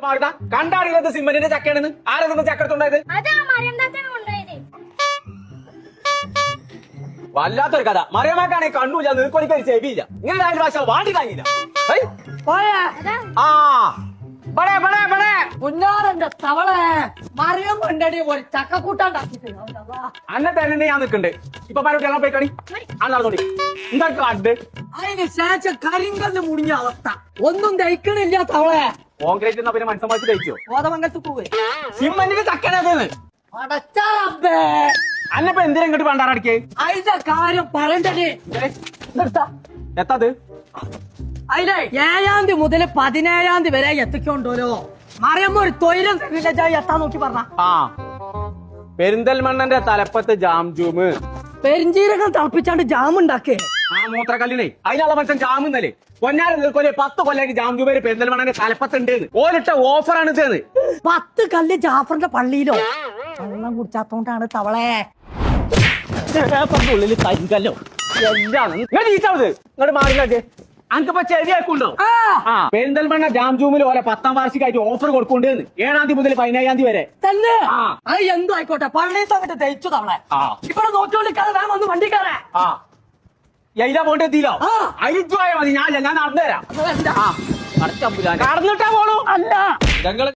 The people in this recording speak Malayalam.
കണ്ടാടിയത് സിമ്മന്റിന്റെ ചക്കയാണെന്ന്? ആരാ നിന്ന് ചക്ക അതാ മറിയം താത്ത കൊണ്ടുപോയത്. വല്ലാത്തൊരു കഥ. മറിയമാക്കാണെങ്കിൽ കണ്ണൂല നീക്കൊലിക്കൊരു ചെവിയില്ല. ഇങ്ങനെ നാല് ഭാഷ വാണ്ടി താങ്ങില്ല ഹൈ. പോയാ. അതാ. ആ. ബടേ ബടേ ബടേ തവള മറിയം കൊണ്ടടി ഒരു ചക്കക്കൂട്ടാണ്ടാക്കിട്ട് അന്നെ തന്നെ ഞാൻ നിൽക്കണ്ട്. ഇപ്പൊ പരോട്ടി പോയി കണി. അന്നാർന്നോടി എന്താ കണ്ട് അതിന് ശേഷം കരിങ്കല്ല് മുടിഞ്ഞ അവസ്ഥ. ഒന്നും ദഹിക്കണില്ല തവളെ. കോൺക്രീറ്റ് എന്നാ പിന്നെ മനസ്സമാക്കി തയ്ച്ചോ? കോതമംഗലത്ത് പോവേ സിമ്മന്റിന്റെ ചക്കനത് അടച്ചാറേ അന്നപ്പോ എന്തിനാ ഇങ്ങോട്ട് പണ്ടാറടിക്കേ അതിന്റെ കാര്യം പറയണ്ടേ എത്താത് അതിലെ ഏഴാം തീയതി മുതൽ പതിനേഴാം തീയതി വരെ എത്തിക്കൊണ്ടോലോ. മറിയമ്മ ഒരു തന്നില്ല എത്താൻ നോക്കി പറഞ്ഞ. ആ. പെരിന്തൽമണ്ണന്റെ തലപ്പത്ത് ജാം ജൂമ്. പെരിഞ്ചീരകം തിളപ്പിച്ചാണ്ട് ജാം ഉണ്ടാക്കേ ആ മൂത്രക്കല്ലിനെ. അതിനുള്ള മനുഷ്യൻ ജാമുന്നല്ലേ പൊന്നാര നിൽക്കൊല്ലേ പത്ത് കൊല്ലാക്കി ജാം ജുബേര് പെരിന്തൽമണ്ണന്റെ തലപ്പത്തുണ്ട് ഓലിട്ട ഓഫറാണ് ചെയ്ത് പത്ത് കല്ല് ജാഫറിന്റെ പള്ളിയിലോ? വെള്ളം കുടിച്ചാത്തോണ്ടാണ് തവളെ. ഉള്ളിൽ കരിങ്കല്ലോ. ഇങ്ങോട്ട് അനക്കിപ്പോ ചെവിയാക്കുണ്ടോ പെരിന്തൽമണ്ണ ജാം ജൂമിൽ ഓരോ പത്താം വാർഷികമായിട്ട് ഓഫർ കൊടുക്കുന്നുണ്ട് ഏഴാം തീയതി മുതൽ പതിനേഴാം തീയതി വരെ. തന്നെ. എന്തോ ആയിക്കോട്ടെ. പള്ളിയിൽ തന്നിട്ട് തയ്ച്ചു തവളെ. ഇപ്പൊ ഇവിടെ നോക്കിക്കൊണ്ടിരിക്കാതെ വേണം ഒന്ന് വണ്ടിക്കാരെ. ആ. എയ്താ പോയിട്ട് എത്തിയില്ലോ. അരിച്ചു മതി ഞാൻ ഞാൻ നടന്നു തരാം പോണു. അല്ല.